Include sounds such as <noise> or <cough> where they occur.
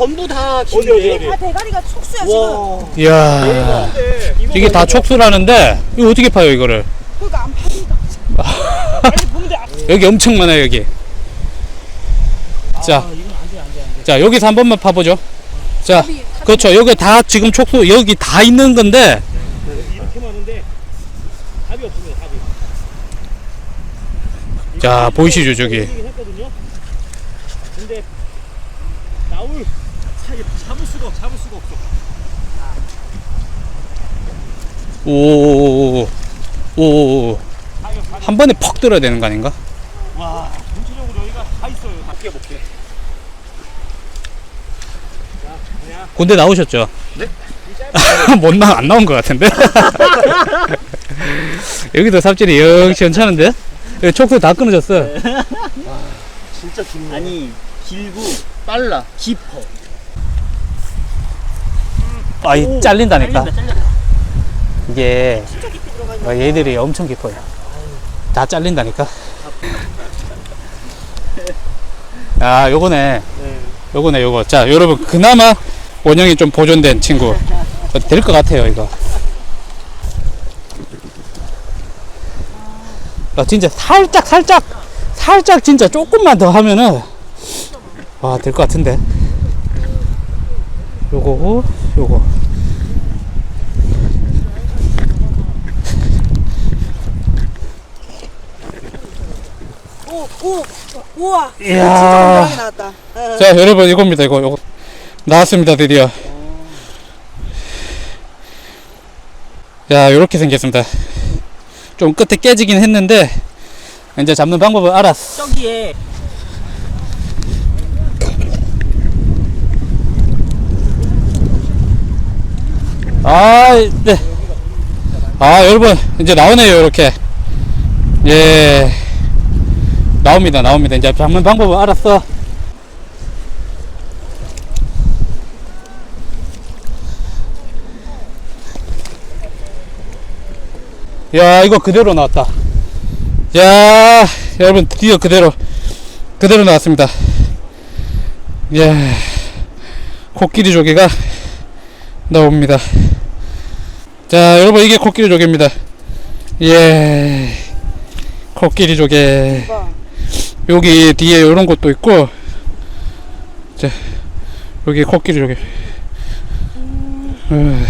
전부 다 어디, 긴데. 어디, 어디? 다 대가리가 촉수야 지금. 와. 이야. 근데 이게 다 촉수라는데 이거 어떻게 파요 이거를? 그러니까 안 파니까. <laughs> 아니 아, 여기 엄청 많아요 여기. 자, 이건 안돼 안돼 안돼. 자 여기서 한 번만 파보죠. 자, 그렇죠. 여기 다 지금 촉수 여기 다 있는 건데 이렇게 많은데 답이 없습니다 답이. 자, 보이시죠, 저기? 이긴 했거든요. 근데 나올 차이 잡을 수가 없- 잡을 수가 없어. 오오오오오 오오오 가격 가격. 한 번에 퍽 들어야 되는 거 아닌가? 와 전체적으로 여기가 다 있어요. 다 깨볼게. 자 그냥 군대 나오셨죠? 네. <laughs> 못 나, 안 나온 것 같은데? <laughs> 여기도 삽질이 영 시원찮은데? 여기 촉수 다 끊어졌어. 진짜 깊네. 아니 길고 빨라 깊어 아, 이 잘린다니까. 잘린다 잘린다 이게 어, 얘들이 엄청 깊어요. 다 잘린다니까. <laughs> 아, 요거네. 요거네, 요거. 자, 여러분, 그나마 원형이 좀 보존된 친구. 될 것 같아요, 이거. 아, 진짜 살짝, 살짝, 살짝 진짜 조금만 더 하면은, 와, 될 것 같은데. 요거고, 요거. 오, 오, 우와. 이야. 진짜 나왔다. 어. <laughs> 자 여러분 이겁니다 이거 요거 나왔습니다 드디어 야 요렇게 생겼습니다 좀 끝에 깨지긴 했는데 이제 잡는 방법을 알았어 저기에 아, 네. 아, 여러분, 이제 나오네요, 이렇게. 예. 나옵니다, 나옵니다. 이제 잡는 방법을 알았어. 야, 이거 그대로 나왔다. 야, 여러분, 드디어 그대로, 그대로 나왔습니다. 예. 코끼리 조개가 나옵니다. 자, 여러분 이게 코끼리 조개입니다. 예, 코끼리 조개. 여기 뒤에 이런 것도 있고, 자, 여기 코끼리 조개. 어,